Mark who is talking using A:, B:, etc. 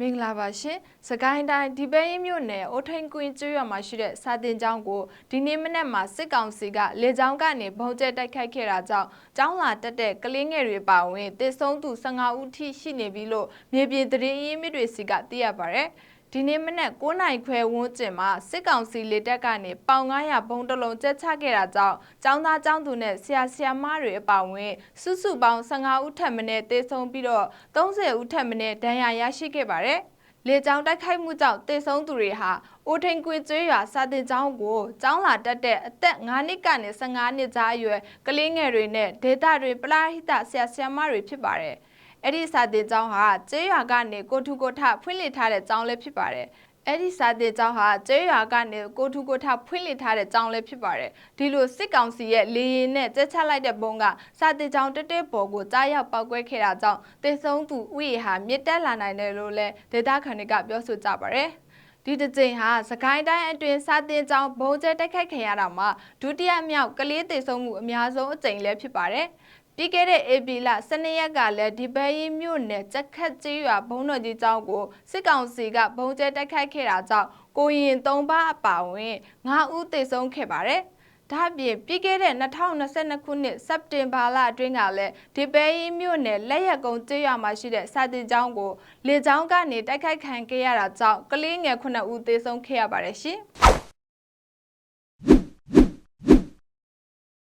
A: မင်္ဂလာပါရှင်။စကိုင်းတိုင်းဒီပဲရင်မြို့နယ်အိုထိန်ကွင်းကျွော်မှာရှိတဲ့စာတင်ကျောင်းကိုဒီနေ့မနက်မှာစစ်ကောင်စီကလေကြောင်းကနေဘုံကျဲတိုက်ခိုက်ခဲ့တာကြောင့်ကျောင်းလာတက်တဲ့ကလေးငယ်တွေပါဝင်တည်ဆုံးသူ15ဦးထိရှိနေပြီလို့မြေပြင်သတင်းရင်းမြစ်တွေစီကသိရပါဗျ။ ဒီနေ့မနက်9နိုင်ခွဲဝန်းကျင်မှာစစ်ကောင်စီလေတပ်ကနေပေါင်900ဘုံတစ်လုံးကျက်ချခဲ့တာကြောင့်ကျောင်းသားကျောင်းသူနဲ့ဆရာဆရာမတွေအပါအဝင်စုစုပေါင်း15ဦးထပ်မံတေဆုံးပြီးတော့30ဦးထပ်မံဒဏ်ရာရရှိခဲ့ပါတယ်။လေကြောင်းတိုက်ခိုက်မှုကြောင့်တေဆုံးသူတွေဟာအိုထိန်ကွေကျွေးရွာစာတင်ကျောင်းကိုကျောင်းလာတက်တဲ့အသက်9နှစ်ကနေ15နှစ်ကြားအရွယ်ကလေးငယ်တွေနဲ့ဒေတာတွေပလာဟိတဆရာဆရာမတွေဖြစ်ပါတယ်။ အဲ့ဒီစာတင်ကျောင်းဟာကျေးရွာကနေကိုထုကိုထဖွင့်လှစ်ထားတဲ့ကျောင်းလည်းဖြစ်ပါတယ်။အဲ့ဒီစာတင်ကျောင်းဟာကျေးရွာကနေကိုထုကိုထဖွင့်လှစ်ထားတဲ့ကျောင်းလည်းဖြစ်ပါတယ်။ဒီလိုစစ်ကောင်စီရဲ့လေရင်နဲ့ကြက်ချလိုက်တဲ့ဘုံကစာတင်ကျောင်းတက်တဲ့ပေါ်ကိုကြားရောက်ပောက်ကွဲခဲ့တာကြောင့်တေဆုံးသူဥယေဟာမြစ်တက်လာနိုင်တယ်လို့လည်းဒေတာခန်တွေကပြောဆိုကြပါတယ်။ဒီတစ်ကြိမ်ဟာစကိုင်းတိုင်းအတွင်းစာတင်ကျောင်းဘုံကျဲတိုက်ခိုက်ခံရတာမှာဒုတိယမြောက်ကလေးတေဆုံးမှုအများဆုံးအကြိမ်လည်းဖြစ်ပါတယ်။ ပြီးခဲ့တဲ့ AP လ12ရက်ကလည်းဒီပဲရီမြို့နယ်ကြက်ခတ်ကြီးရွာဘုံတော်ကြီးကျောင်းကိုစစ်ကောင်စီကဘုံကျဲတိုက်ခိုက်ခဲ့တာကြောင့်ကိုရင်၃ပါးအပါအဝင်9ဦးသေဆုံးခဲ့ပါတယ်။ဒါ့အပြင်ပြီးခဲ့တဲ့2022ခုနှစ်စက်တင်ဘာလအတွင်းကလည်းဒီပဲရီမြို့နယ်လက်ရက်ကုန်းကျေးရွာမှာရှိတဲ့စာတင်ကျောင်းကိုလေကျောင်းကနေတိုက်ခိုက်ခံခဲ့ရတာကြောင့်ကလေးငယ်9ဦးသေဆုံးခဲ့ရပါတယ်ရှင်။